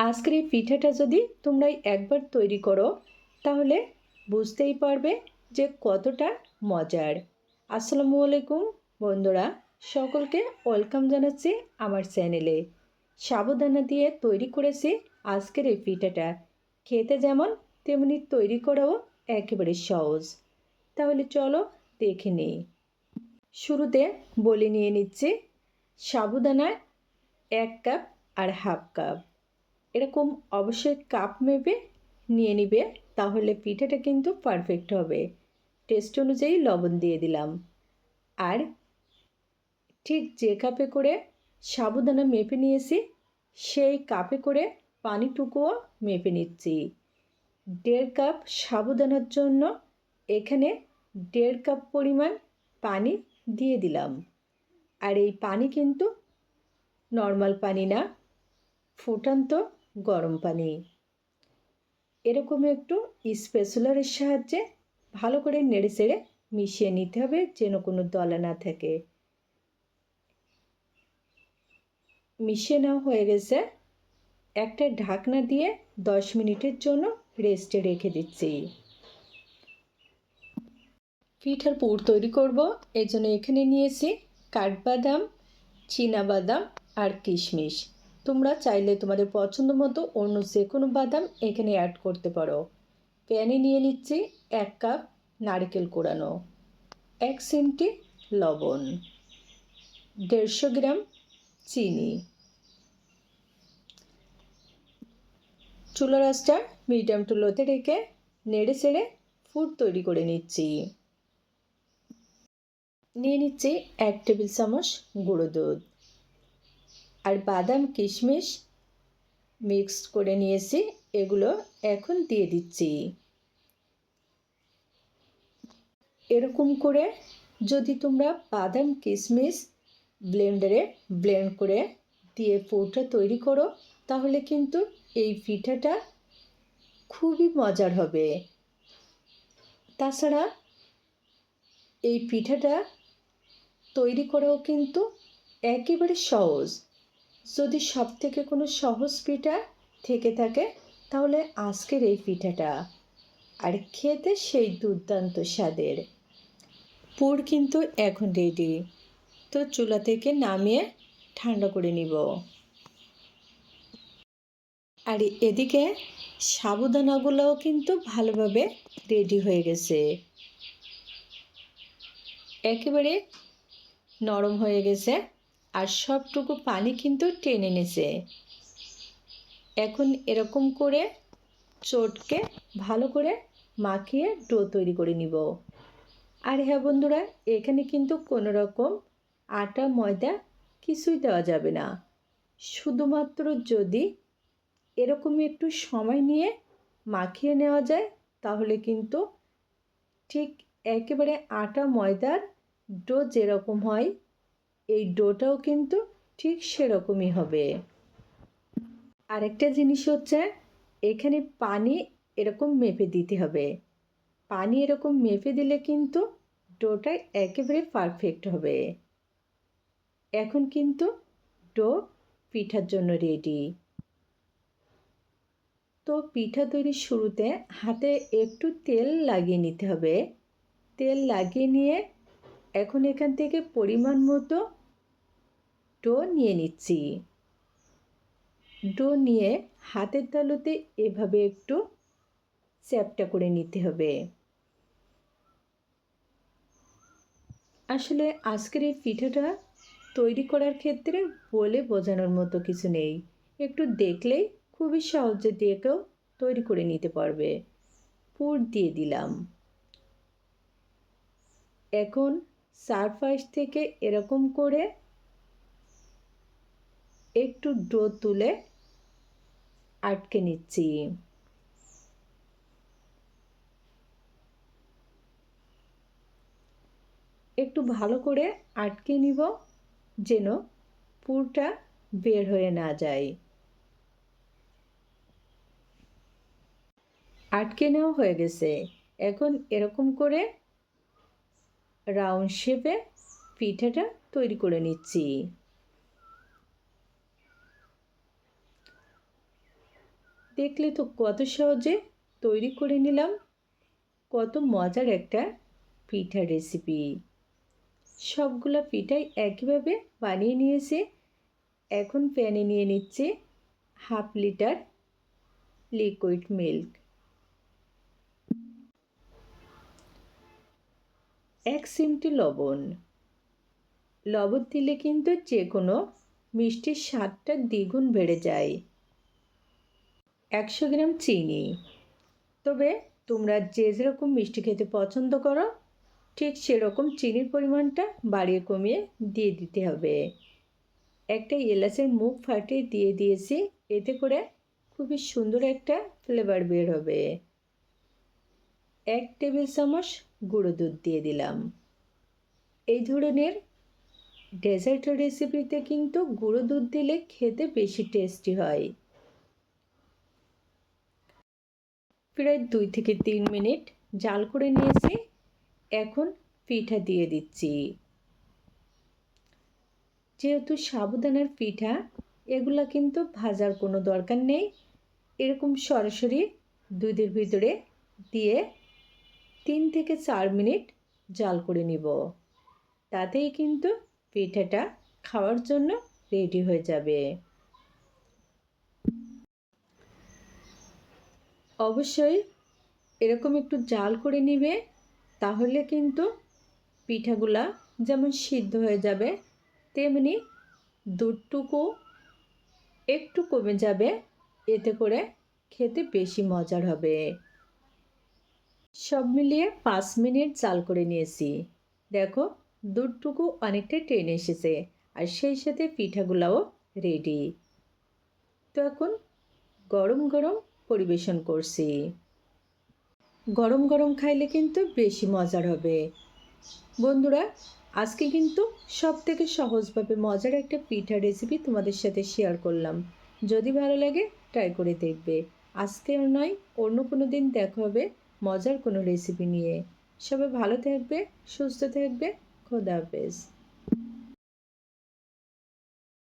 আজকের এই পিঠাটা যদি তোমরা একবার তৈরি করো, তাহলে বুঝতেই পারবে যে কতটা মজার। আসসালামু আলাইকুম বন্ধুরা, সকলকে ওয়েলকাম জানাচ্ছি আমার চ্যানেলে। সাবুদানা দিয়ে তৈরি করেছি আজকের এই পিঠাটা। খেতে যেমন তেমনি তৈরি করাও একেবারে সহজ। তাহলে চলো দেখে নিই। শুরুতে বলে নিয়ে নিচ্ছি সাবুদানা এক কাপ আর হাফ কাপ। এরকম অবশ্যই কাপ মেপে নিয়ে নিবে, তাহলে পিঠাটা কিন্তু পারফেক্ট হবে। টেস্ট অনুযায়ী লবণ দিয়ে দিলাম। আর ঠিক যে কাপে করে সাবুদানা মেপে নিয়েছি, সেই কাপে করে পানিটুকুও মেপে নিচ্ছি। দেড় কাপ সাবুদানার জন্য এখানে দেড় কাপ পরিমাণ পানি দিয়ে দিলাম। আর এই পানি কিন্তু নর্মাল পানি না, ফুটান্ত গরম পানি। এরকম একটু স্পেসুলারের সাহায্যে ভালো করে নেড়ে চেড়ে মিশিয়ে নিতে হবে যেন কোনো দলা না থাকে। মিশিয়ে নেওয়া হয়ে গেছে। একটা ঢাকনা দিয়ে দশ মিনিটের জন্য রেস্টে রেখে দিচ্ছি। পিঠার পুর তৈরি করব। এই জন্য এখানে নিয়েছি কাঠবাদাম বাদাম আর কিশমিশ। তোমরা চাইলে তোমাদের পছন্দ মতো অন্য যে কোনো বাদাম এখানে অ্যাড করতে পারো। প্যানে নিয়ে নিচ্ছি এক কাপ নারকেল কোড়ানো এক সেন্টি লবণ, দেড়শো গ্রাম চিনি। চুলা রাসটা মিডিয়াম টু লোতে রেখে নেড়ে চেড়ে ফুড তৈরি করে নিচ্ছি। নিয়ে নিচ্ছি এক টেবিল চামচ গুঁড়ো দুধ। আর বাদাম, কিশমিশ মিক্স করে নিয়েছি। এগুলো এখন দিয়ে দিচ্ছি। এরকম করে যদি তোমরা বাদাম, কিশমিশ ব্লেন্ডারে ব্লেন্ড করে দিয়ে পুরটা তৈরি করো, তাহলে কিন্তু এই পিঠাটা খুবই মজার হবে। তাছাড়া এই পিঠাটা তৈরি করাও কিন্তু একেবারে সহজ। যদি সব থেকে কোনো সহজ পিঠা থেকে থাকে, তাহলে আজকের এই পিঠাটা। আর খেতে সেই দুর্দান্ত স্বাদের। পুর কিন্তু এখন রেডি তো চুলা থেকে নামিয়ে ঠান্ডা করে নিব। আর এদিকে সাবুদানাগুলোও কিন্তু ভালোভাবে রেডি হয়ে গেছে। একেবারে নরম হয়ে গেছে। আর সবটুকু পানি কিন্তু টেনে নিছে এখন এরকম করে চটকে ভালো করে মাখিয়ে ডো তৈরি করে নিব। আর হ্যাঁ বন্ধুরা, এখানে কিন্তু কোনো রকম আটা, ময়দা কিছুই দেওয়া যাবে না। শুধুমাত্র যদি এরকম একটু সময় নিয়ে মাখিয়ে নেওয়া যায়, তাহলে কিন্তু ঠিক একেবারে আটা, ময়দার ডো যেরকম হয় এই ডোটাও কিন্তু ঠিক সেরকমই হবে। আরেকটা জিনিস হচ্ছে, এখানে পানি এরকম মেপে দিতে হবে। পানি এরকম মেপে দিলে কিন্তু ডোটা একেবারে পারফেক্ট হবে। এখন কিন্তু ডো পিঠার জন্য রেডি তো পিঠা তৈরির শুরুতে হাতে একটু তেল লাগিয়ে নিতে হবে। তেল লাগিয়ে নিয়ে এখন এখান থেকে পরিমাণ মতো ডো নিয়ে নিচ্ছি। ডো নিয়ে হাতের তালুতে এভাবে একটু চ্যাপটা করে নিতে হবে। আসলে আজকের এই পিঠাটা তৈরি করার ক্ষেত্রে বলে বোঝানোর মতো কিছু নেই। একটু দেখলেই খুবই সহজে দিয়ে কেউ তৈরি করে নিতে পারবে। পুর দিয়ে দিলাম। এখন সারফাইস থেকে এরকম করে একটু ডো তুলে আটকে নিচ্ছি। একটু ভালো করে আটকে নিব যেন পুরটা বের হয়ে না যায়। আটকে নেওয়া হয়ে গেছে। এখন এরকম করে রাউন্ড শেপে পিঠাটা তৈরি করে নিচ্ছি। দেখলে তো কত সহজে তৈরি করে নিলাম। কত মজার একটা পিঠা রেসিপি সবগুলো পিঠাই একইভাবে বানিয়ে নিয়েছে। এখন প্যানে নিয়ে নিচ্ছে হাফ লিটার লিকুইড মিল্ক এক চিমটি লবণ। লবণ দিলে কিন্তু যে কোনো মিষ্টির স্বাদটা দ্বিগুণ বেড়ে যায়। একশো গ্রাম চিনি। তবে তোমরা যে যেরকম মিষ্টি খেতে পছন্দ করো, ঠিক সেরকম চিনির পরিমাণটা বাড়িয়ে কমিয়ে দিয়ে দিতে হবে। একটা এলাচের মুখ ফাটিয়ে দিয়ে দিয়েছি, এতে করে খুবই সুন্দর একটা ফ্লেভার বের হবে। এক টেবিল চামচ গুঁড়ো দুধ দিয়ে দিলাম। এই ধরনের ডেজার্ট রেসিপিতে কিন্তু গুঁড়ো দুধ দিলে খেতে বেশি টেস্টি হয়। প্রায় দুই থেকে তিন মিনিট জাল করে নিয়েছি। এখন পিঠা দিয়ে দিচ্ছি। যেহেতু সাবুদানার পিঠা, এগুলা কিন্তু ভাজার কোনো দরকার নেই। এরকম সরাসরি দুধের ভিতরে দিয়ে তিন থেকে চার মিনিট জাল করে নিব। তাতেই কিন্তু পিঠাটা খাওয়ার জন্য রেডি হয়ে যাবে। অবশ্যই এরকম একটু জাল করে নিবে, তাহলে কিন্তু পিঠাগুলা যেমন সিদ্ধ হয়ে যাবে, তেমনি দুধটুকু একটু কমে যাবে, এতে করে খেতে বেশি মজার হবে। সব মিলিয়ে পাঁচ মিনিট চাল করে নিয়েছি। দেখো, দুধটুকু অনেকটা টেনে এসেছে, আর সেই সাথে পিঠাগুলাও রেডি। তো এখন গরম গরম পরিবেশন করছি। গরম গরম খাইলে কিন্তু বেশি মজার হবে। বন্ধুরা, আজকে কিন্তু সব থেকে সহজভাবে মজার একটা পিঠা রেসিপি তোমাদের সাথে শেয়ার করলাম। যদি ভালো লাগে ট্রাই করে দেখবে। আজকে নয়, অন্য কোনো দিন দেখা হবে মজার কোনো রেসিপি নিয়ে। সবাই ভালো থাকবে, সুস্থ থাকবে, খোদা হাফেজ।